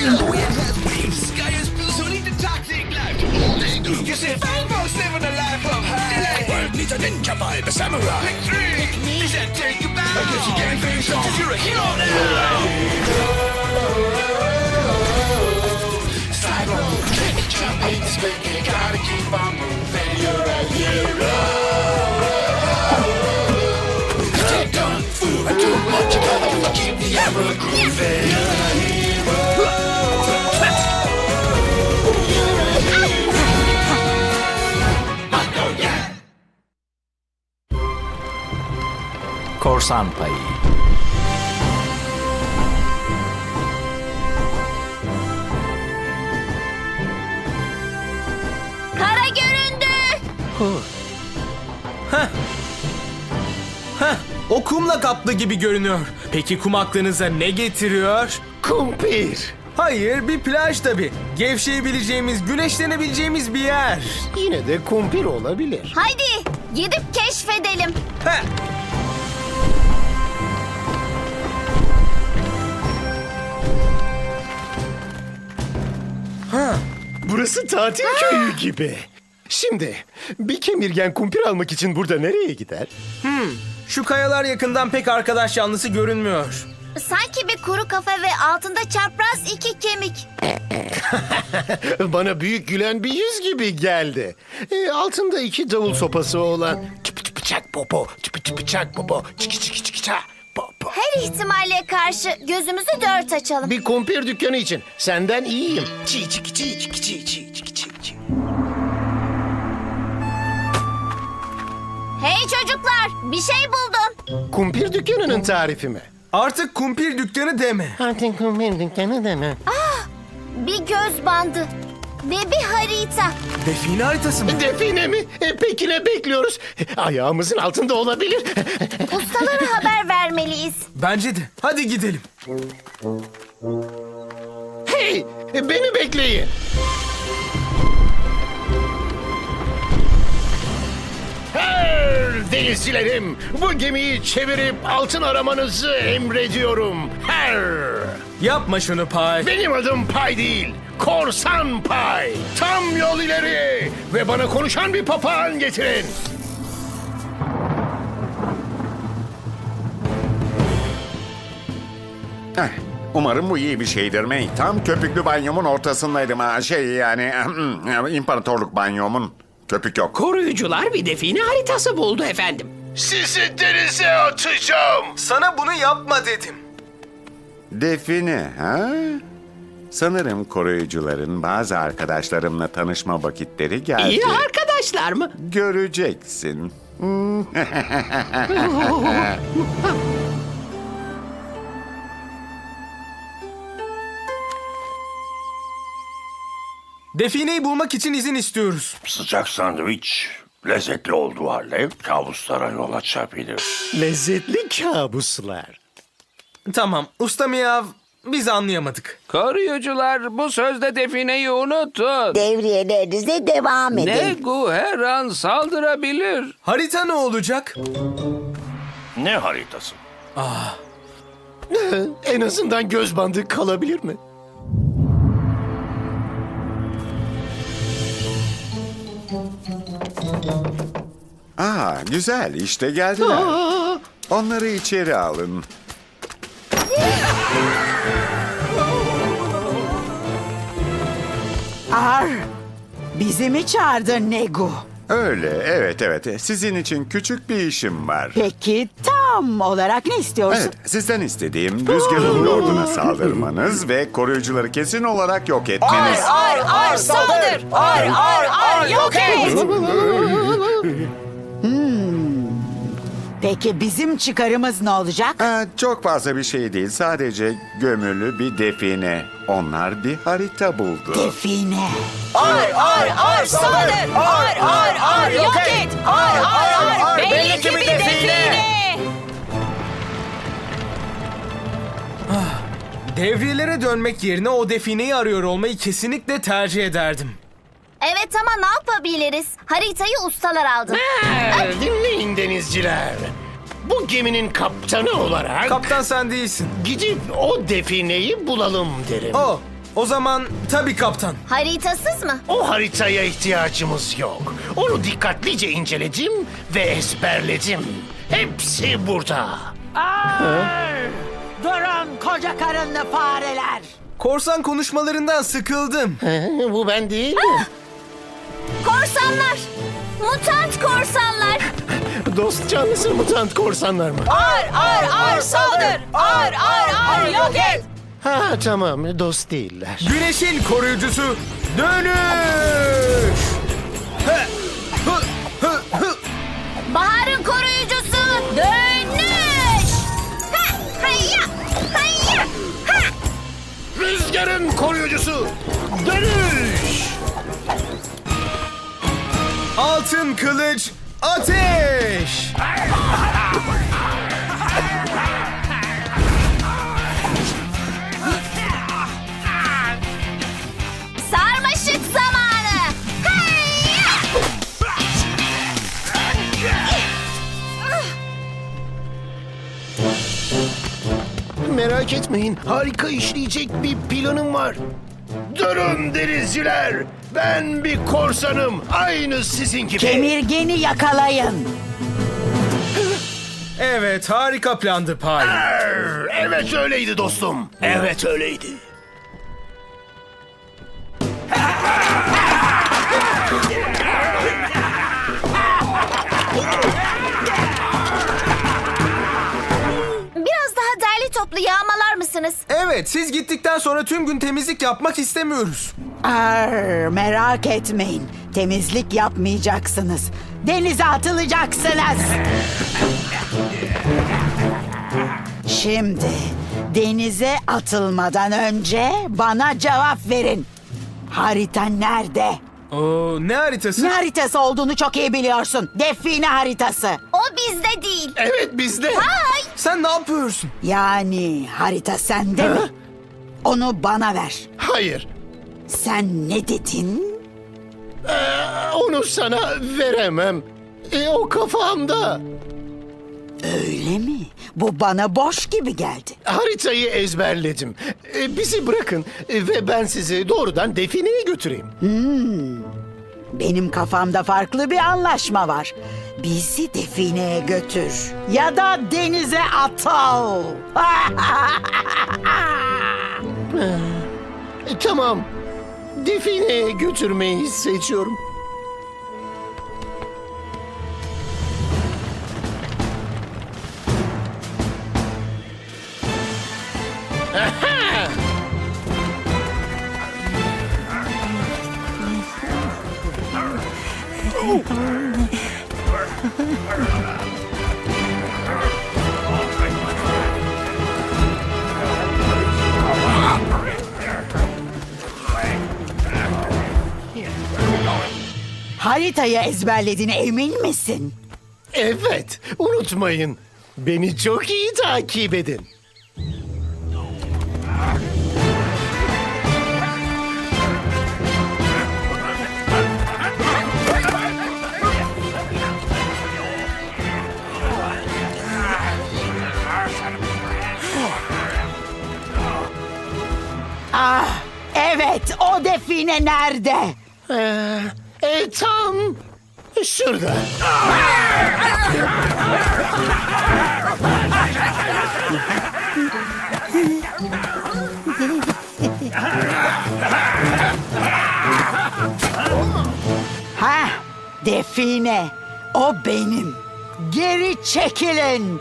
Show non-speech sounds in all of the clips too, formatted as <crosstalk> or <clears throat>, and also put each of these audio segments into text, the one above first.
Sky is blue, so lead the toxic life they. You say Famous living a life of high. World needs a ninja vibe, a samurai. Pick three. He said take you back. I guess you can't face off. You're a hero now. Cyber, jump, hate to spin, you gotta keep on moving. You're a hero. Do what you gotta keep the arrow grooving. Korsan Payı Kara göründü. O kumla kaplı gibi görünüyor. Peki kum aklınıza ne getiriyor? Kumpir. Hayır, bir plaj tabii. Gevşeyebileceğimiz, güneşlenebileceğimiz bir yer. Yine de kumpir olabilir. Haydi gidip keşfedelim. Heh. Burası tatil köyü gibi. Şimdi bir kemirgen kumpir almak için burada nereye gider? Şu kayalar yakından pek arkadaş yanlısı görünmüyor. Sanki bir kuru kafa ve altında çapraz iki kemik. <laughs> Bana büyük gülen bir yüz gibi geldi. E, altında iki davul sopası olan çıpı çıpı çak popo, çıpı çıpı çak popo, çiki çiki çiki ça popo. Her ihtimalle karşı gözümüzü dört açalım. Bir kumpir dükkanı için senden iyiyim. Çi çiki çi çiki çi çi çiki çi çi. Hey çocuklar bir şey buldum. Kumpir dükkanının tarifi mi? Artık kumpir dükkanı deme. Artık kumpir dükkanı deme. Bir göz bandı ve bir harita. Define haritası mı? Define mi? E, peki ne bekliyoruz? E, Ayağımızın altında olabilir. Ustalara haber vermeliyiz. Bence de. Hadi gidelim. hey, beni bekleyin. Her denizcilerim, bu gemiyi çevirip altın aramanızı emrediyorum. Her. Yapma şunu Pay. Benim adım Pay değil, Korsan Pay. Tam yol ileri ve bana konuşan bir papağan getirin. Eh, Umarım bu iyi bir şeydir May. Tam köpüklü banyomun ortasındaydım ha. Şey yani <clears throat> imparatorluk banyomun. Köpük yok. Koruyucular bir define haritası buldu efendim. Sizi denize atacağım. Sana bunu yapma dedim. Define ha? Sanırım koruyucuların bazı arkadaşlarımla tanışma vakitleri geldi. İyi arkadaşlar mı? Göreceksin. <laughs> <laughs> Defineyi bulmak için izin istiyoruz. Sıcak sandviç lezzetli olduğu halde kabuslara yol açabilir. Lezzetli kabuslar. Tamam, usta Miyav, biz anlayamadık. Koruyucular bu sözde defineyi unutun. Devriyelerinize devam edin. Negu her an saldırabilir. Harita ne olacak? Ne haritası? <laughs> En azından göz bandı kalabilir mi? Aa güzel işte geldiler. Onları içeri alın. Ar, bizi mi çağırdın Negu? Öyle evet evet. Sizin için küçük bir işim var. Peki tam olarak ne istiyorsun? Evet, sizden istediğim rüzgarın lorduna saldırmanız ve koruyucuları kesin olarak yok etmeniz. Ar ar saldır. Ar ar ar yok et. Peki bizim çıkarımız ne olacak? Ha, çok fazla bir şey değil. Sadece gömülü bir define. Onlar bir harita buldu. Define. Ar ar ar saldır. Ar ar ar yok et. Ar ar ar belli ki bir define. Devriyelere dönmek yerine o defineyi arıyor olmayı kesinlikle tercih ederdim. Evet ama ne yapabiliriz? Haritayı ustalar aldı. Ee, Dinleyin denizciler. Bu geminin kaptanı olarak Kaptan sen değilsin. gidip o defineyi bulalım derim. O, O zaman tabii kaptan. Haritasız mı? O haritaya ihtiyacımız yok. Onu dikkatlice inceledim ve ezberledim. Hepsi burada. Durun karınlı fareler. Korsan konuşmalarından sıkıldım. Bu ben değil. Korsanlar! Mutant korsanlar! Dost canlısı mutant korsanlar mı? Ar ar ar saldır! Ar ar ar yok et! Ha tamam dost değiller. Güneşin koruyucusu dönüş. Merak etmeyin harika işleyecek bir planım var. Durun denizciler. Ben bir korsanım. Aynı sizin gibi. Kemirgeni yakalayın. Evet harika plandı Pay. Arr, Evet öyleydi dostum. Evet öyleydi. Toplu yağmalar mısınız? Evet siz gittikten sonra tüm gün temizlik yapmak istemiyoruz. Ar, merak etmeyin. Temizlik yapmayacaksınız. Denize atılacaksınız. Şimdi denize atılmadan önce bana cevap verin. Harita nerede? Oo, ne haritası? Ne haritası olduğunu çok iyi biliyorsun. Define haritası. O bizde değil. Evet bizde. Ay! Sen ne yapıyorsun? Yani harita sende mi? Onu bana ver. Hayır. Sen ne dedin? Ee, onu sana veremem. E, o kafamda. Öyle mi? Bu bana boş gibi geldi. Haritayı ezberledim. E, bizi bırakın e, ve ben sizi doğrudan defineye götüreyim. Benim kafamda farklı bir anlaşma var. Bizi defineye götür. Ya da denize atıl. <laughs> E, tamam. Defineye götürmeyi seçiyorum. <laughs> Haritayı ezberlediğine emin misin? Evet, unutmayın. Beni çok iyi takip edin. Ah, evet o define nerede? Ee, e, tam şurada. Ha, define. O benim. Geri çekilin.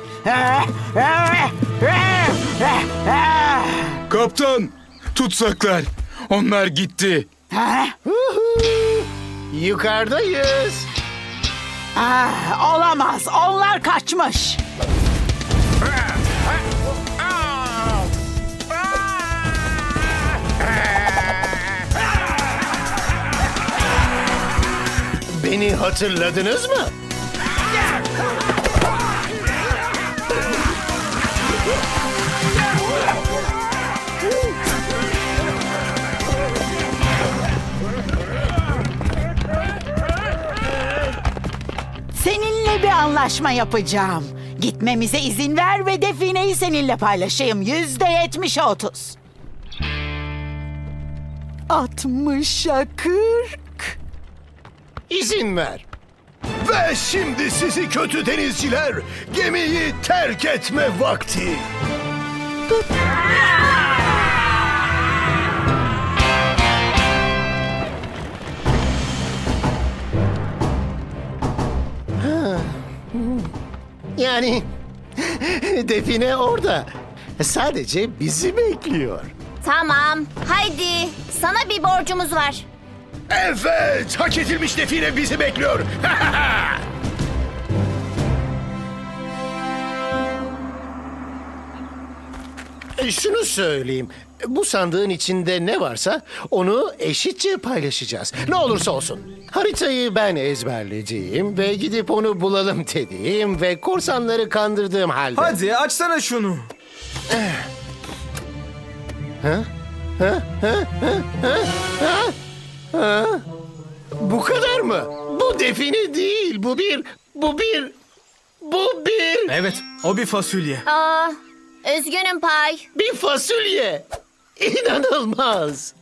Kaptan, tutsaklar. Onlar gitti. Ha? Yukarıdayız. Ah, olamaz. Onlar kaçmış. Beni hatırladınız mı? Anlaşma yapacağım. Gitmemize izin ver ve defineyi seninle paylaşayım. Yüzde yetmiş otuz. 60'a 40. İzin ver. Ve şimdi sizi kötü denizciler gemiyi terk etme vakti. Yani <laughs> define orada. Sadece bizi bekliyor. Tamam. Haydi. Sana bir borcumuz var. Evet, hak edilmiş define bizi bekliyor. <laughs> Şunu söyleyeyim. Bu sandığın içinde ne varsa onu eşitçe paylaşacağız. Ne olursa olsun. Haritayı ben ezberlediğim ve gidip onu bulalım dediğim ve korsanları kandırdığım halde. Hadi açsana şunu. Bu kadar mı? Bu define değil. Bu bir... Bu bir... Bu bir... Evet, o bir fasulye. Aa, üzgünüm Pay. Bir fasulye. İnanılmaz.